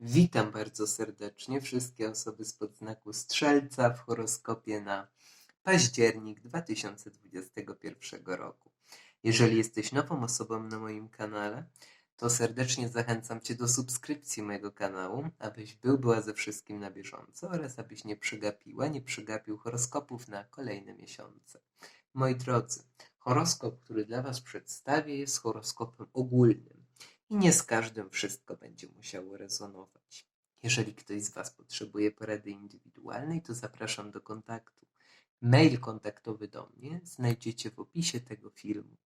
Witam bardzo serdecznie wszystkie osoby spod znaku Strzelca w horoskopie na październik 2021 roku. Jeżeli jesteś nową osobą na moim kanale, to serdecznie zachęcam Cię do subskrypcji mojego kanału, abyś był, była ze wszystkim na bieżąco oraz abyś nie przegapiła, nie przegapił horoskopów na kolejne miesiące. Moi drodzy, horoskop, który dla Was przedstawię, jest horoskopem ogólnym i nie z każdym wszystko będzie musiało rezonować. Jeżeli ktoś z Was potrzebuje porady indywidualnej, to zapraszam do kontaktu. Mail kontaktowy do mnie znajdziecie w opisie tego filmu.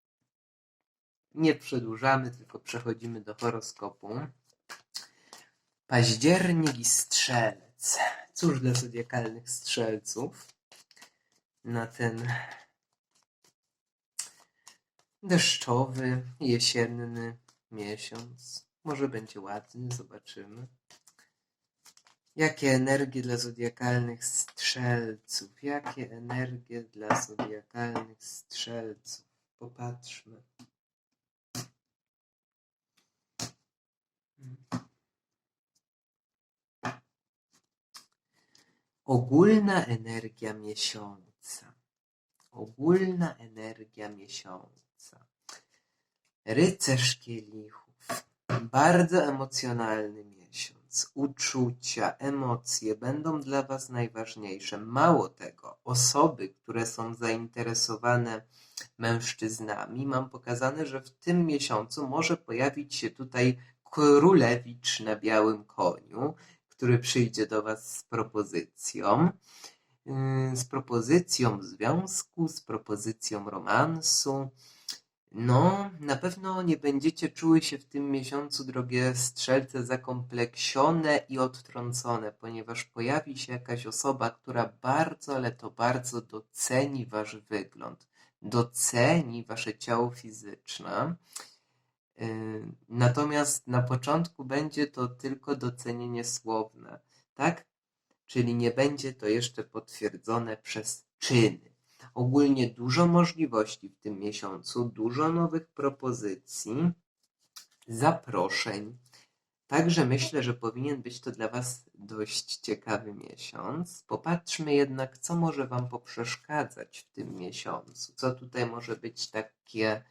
Nie przedłużamy, tylko przechodzimy do horoskopu. Październik i strzelec. Cóż dla zodiakalnych strzelców na ten deszczowy, jesienny miesiąc. Może będzie ładny, zobaczymy. Jakie energie dla zodiakalnych strzelców? Jakie energie dla zodiakalnych strzelców? Popatrzmy. Ogólna energia miesiąca. Ogólna energia miesiąca. Rycerz kielichów. Bardzo emocjonalny miesiąc. Uczucia, emocje będą dla Was najważniejsze. Mało tego, osoby, które są zainteresowane mężczyznami, mam pokazane, że w tym miesiącu może pojawić się tutaj królewicz na białym koniu, który przyjdzie do Was z propozycją. Yy, Z propozycją związku, z propozycją romansu. No, na pewno nie będziecie czuły się w tym miesiącu, drogie strzelce, zakompleksione i odtrącone, ponieważ pojawi się jakaś osoba, która bardzo, ale to bardzo doceni wasz wygląd, doceni wasze ciało fizyczne. Yy, Natomiast na początku będzie to tylko docenienie słowne, tak? Czyli nie będzie to jeszcze potwierdzone przez czyny. Ogólnie dużo możliwości w tym miesiącu, dużo nowych propozycji, zaproszeń. Także myślę, że powinien być to dla Was dość ciekawy miesiąc. Popatrzmy jednak, co może Wam poprzeszkadzać w tym miesiącu. Co tutaj może być takie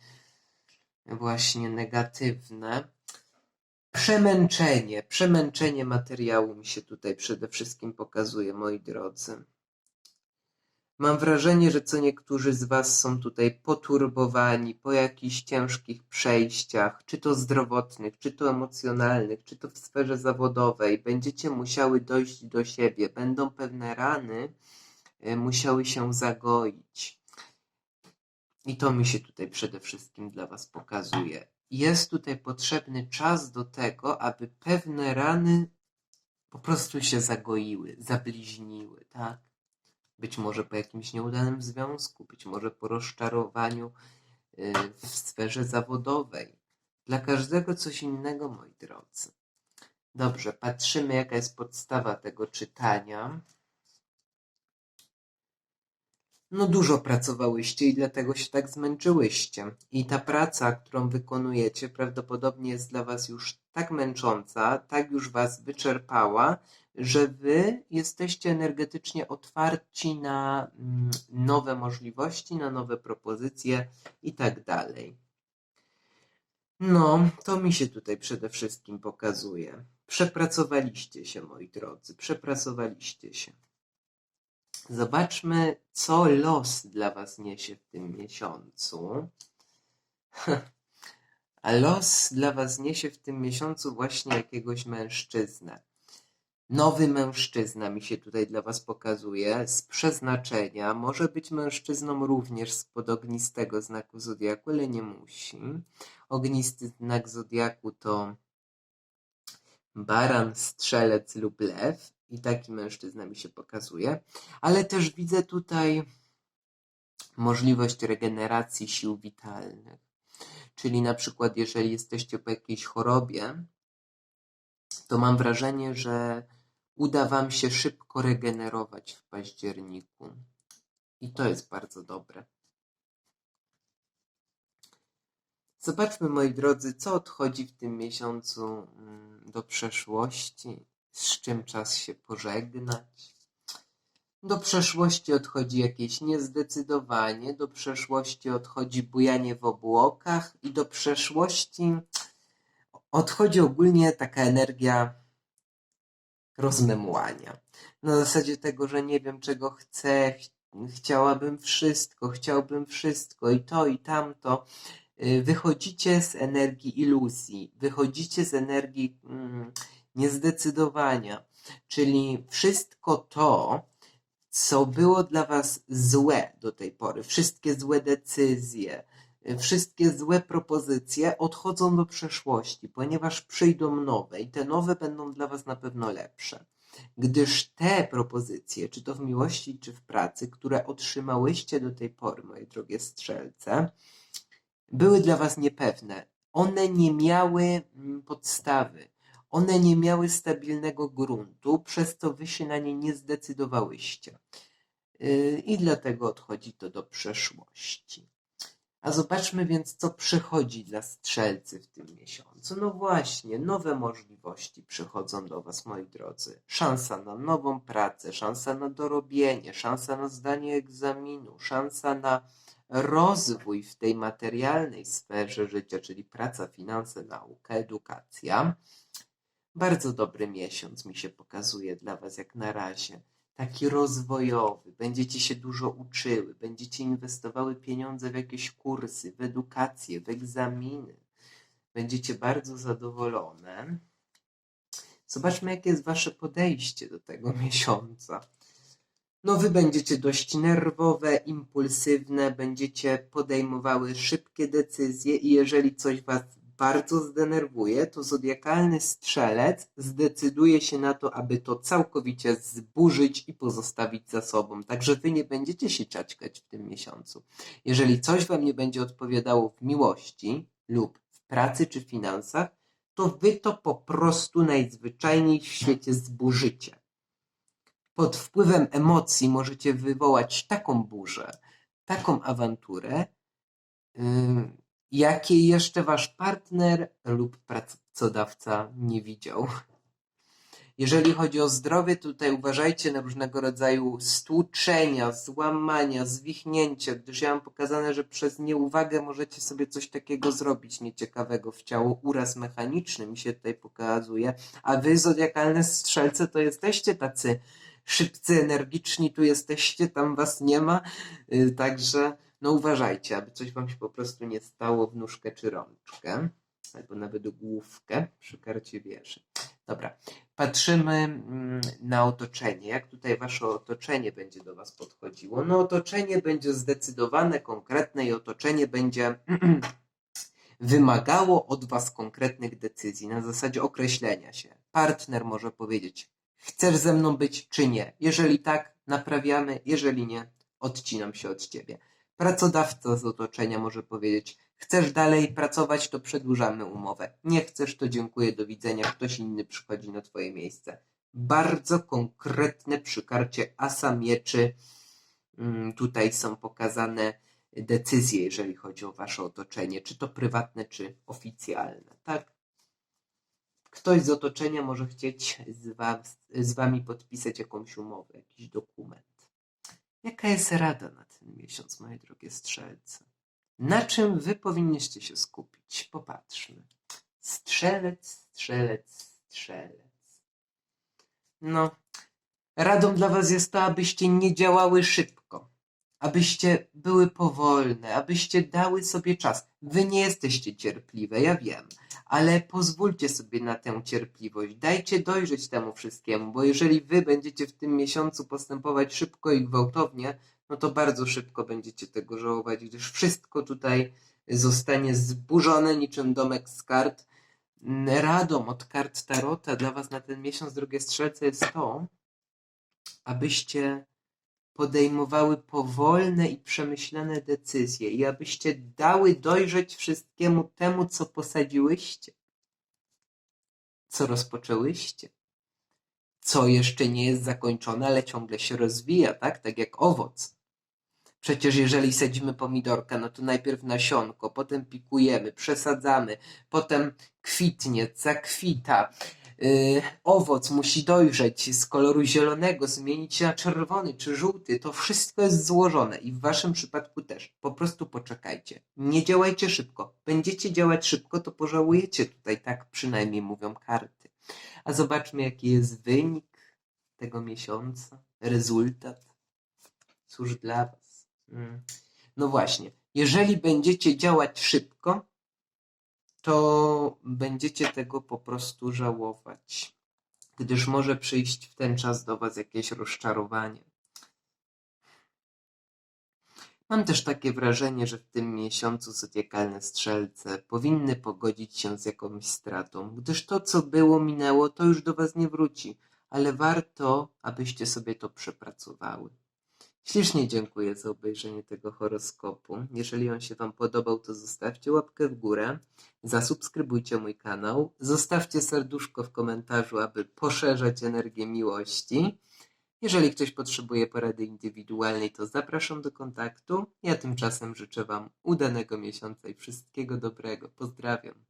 właśnie negatywne. Przemęczenie, przemęczenie materiału mi się tutaj przede wszystkim pokazuje, moi drodzy. Mam wrażenie, że co niektórzy z Was są tutaj poturbowani po jakichś ciężkich przejściach, czy to zdrowotnych, czy to emocjonalnych, czy to w sferze zawodowej. Będziecie musiały dojść do siebie, będą pewne rany e, musiały się zagoić. I to mi się tutaj przede wszystkim dla Was pokazuje. Jest tutaj potrzebny czas do tego, aby pewne rany po prostu się zagoiły, zabliźniły, tak? Być może po jakimś nieudanym związku, być może po rozczarowaniu y, w sferze zawodowej. Dla każdego coś innego, moi drodzy. Dobrze, patrzymy, jaka jest podstawa tego czytania. No dużo pracowałyście i dlatego się tak zmęczyłyście. I ta praca, którą wykonujecie, prawdopodobnie jest dla Was już tak męcząca, tak już Was wyczerpała, że Wy jesteście energetycznie otwarci na mm, nowe możliwości, na nowe propozycje i tak dalej. No, to mi się tutaj przede wszystkim pokazuje. Przepracowaliście się, moi drodzy, przepracowaliście się. Zobaczmy, co los dla Was niesie w tym miesiącu. A los dla Was niesie w tym miesiącu właśnie jakiegoś mężczyznę. Nowy mężczyzna mi się tutaj dla Was pokazuje z przeznaczenia. Może być mężczyzną również spod ognistego znaku zodiaku, ale nie musi. Ognisty znak zodiaku to baran, strzelec lub lew. I taki mężczyzna mi się pokazuje. Ale też widzę tutaj możliwość regeneracji sił witalnych. Czyli na przykład, jeżeli jesteście po jakiejś chorobie, to mam wrażenie, że uda Wam się szybko regenerować w październiku. I to jest bardzo dobre. Zobaczmy, moi drodzy, co odchodzi w tym miesiącu mm, do przeszłości, z czym czas się pożegnać. Do przeszłości odchodzi jakieś niezdecydowanie, do przeszłości odchodzi bujanie w obłokach i do przeszłości odchodzi ogólnie taka energia rozmemłania. Na zasadzie tego, że nie wiem czego chcę, ch- chciałabym wszystko, chciałbym wszystko i to i tamto. Wychodzicie z energii iluzji, wychodzicie z energii mm, niezdecydowania, czyli wszystko to, co było dla was złe do tej pory, wszystkie złe decyzje, wszystkie złe propozycje odchodzą do przeszłości, ponieważ przyjdą nowe i te nowe będą dla was na pewno lepsze. Gdyż te propozycje, czy to w miłości, czy w pracy, które otrzymałyście do tej pory, moje drogie strzelce, były dla was niepewne. One nie miały mm, podstawy. One nie miały stabilnego gruntu, przez co wy się na nie nie zdecydowałyście. Yy, I dlatego odchodzi to do przeszłości. A zobaczmy więc, co przychodzi dla strzelcy w tym miesiącu. No właśnie, nowe możliwości przychodzą do Was, moi drodzy. Szansa na nową pracę, szansa na dorobienie, szansa na zdanie egzaminu, szansa na rozwój w tej materialnej sferze życia, czyli praca, finanse, nauka, edukacja. Bardzo dobry miesiąc mi się pokazuje dla Was jak na razie. Taki rozwojowy. Będziecie się dużo uczyły, będziecie inwestowały pieniądze w jakieś kursy, w edukację, w egzaminy. Będziecie bardzo zadowolone. Zobaczmy, jakie jest Wasze podejście do tego miesiąca. No, wy będziecie dość nerwowe, impulsywne, będziecie podejmowały szybkie decyzje i jeżeli coś was bardzo zdenerwuje, to zodiakalny strzelec zdecyduje się na to, aby to całkowicie zburzyć i pozostawić za sobą. Także wy nie będziecie się czaćkać w tym miesiącu. Jeżeli coś wam nie będzie odpowiadało w miłości lub w pracy czy finansach, to wy to po prostu najzwyczajniej w świecie zburzycie pod wpływem emocji możecie wywołać taką burzę, taką awanturę, ym, jakiej jeszcze wasz partner lub pracodawca nie widział. Jeżeli chodzi o zdrowie, tutaj uważajcie na różnego rodzaju stłuczenia, złamania, zwichnięcia, gdyż ja mam pokazane, że przez nieuwagę możecie sobie coś takiego zrobić nieciekawego w ciało. Uraz mechaniczny mi się tutaj pokazuje, a wy, zodiakalne strzelce, to jesteście tacy szybcy, energiczni, tu jesteście, tam was nie ma, Yy, także no uważajcie, aby coś wam się po prostu nie stało w nóżkę czy rączkę, albo nawet główkę przy karcie wieży. Dobra, patrzymy mm, na otoczenie. Jak tutaj wasze otoczenie będzie do was podchodziło? No otoczenie będzie zdecydowane, konkretne i otoczenie będzie wymagało od was konkretnych decyzji na zasadzie określenia się. Partner może powiedzieć, chcesz ze mną być czy nie? Jeżeli tak, naprawiamy, jeżeli nie, odcinam się od ciebie. Pracodawca z otoczenia może powiedzieć, chcesz dalej pracować, to przedłużamy umowę. Nie chcesz, to dziękuję, do widzenia, ktoś inny przychodzi na twoje miejsce. Bardzo konkretne przy karcie asa mieczy mm, tutaj są pokazane decyzje, jeżeli chodzi o wasze otoczenie, czy to prywatne, czy oficjalne, tak? Ktoś z otoczenia może chcieć z, was, z wami podpisać jakąś umowę, jakiś dokument. Jaka jest rada na miesiąc, moje drogie strzelce? Na czym wy powinniście się skupić? Popatrzmy. Strzelec, strzelec, strzelec. No, radą dla was jest to, abyście nie działały szybko. Abyście były powolne, abyście dały sobie czas. Wy nie jesteście cierpliwe, ja wiem, ale pozwólcie sobie na tę cierpliwość. Dajcie dojrzeć temu wszystkiemu, bo jeżeli wy będziecie w tym miesiącu postępować szybko i gwałtownie, no to bardzo szybko będziecie tego żałować, gdyż wszystko tutaj zostanie zburzone niczym domek z kart. Radą od kart Tarota dla was na ten miesiąc, drogie strzelce, jest to, abyście podejmowały powolne i przemyślane decyzje i abyście dały dojrzeć wszystkiemu temu, co posadziłyście, co rozpoczęłyście, co jeszcze nie jest zakończone, ale ciągle się rozwija, tak? Tak jak owoc. Przecież jeżeli sadzimy pomidorka, no to najpierw nasionko, potem pikujemy, przesadzamy, potem kwitnie, zakwita, Yy, owoc musi dojrzeć z koloru zielonego, zmienić się na czerwony czy żółty. To wszystko jest złożone i w waszym przypadku też. Po prostu poczekajcie. Nie działajcie szybko. Będziecie działać szybko, to pożałujecie tutaj, tak przynajmniej mówią karty. A zobaczmy, jaki jest wynik tego miesiąca, rezultat. Cóż dla was. Mm. No właśnie, jeżeli będziecie działać szybko, to będziecie tego po prostu żałować, gdyż może przyjść w ten czas do Was jakieś rozczarowanie. Mam też takie wrażenie, że w tym miesiącu zodiakalne strzelce powinny pogodzić się z jakąś stratą, gdyż to, co było, minęło, to już do Was nie wróci, ale warto, abyście sobie to przepracowały. Ślicznie dziękuję za obejrzenie tego horoskopu. Jeżeli on się Wam podobał, to zostawcie łapkę w górę, zasubskrybujcie mój kanał, zostawcie serduszko w komentarzu, aby poszerzać energię miłości. Jeżeli ktoś potrzebuje porady indywidualnej, to zapraszam do kontaktu. Ja tymczasem życzę Wam udanego miesiąca i wszystkiego dobrego. Pozdrawiam.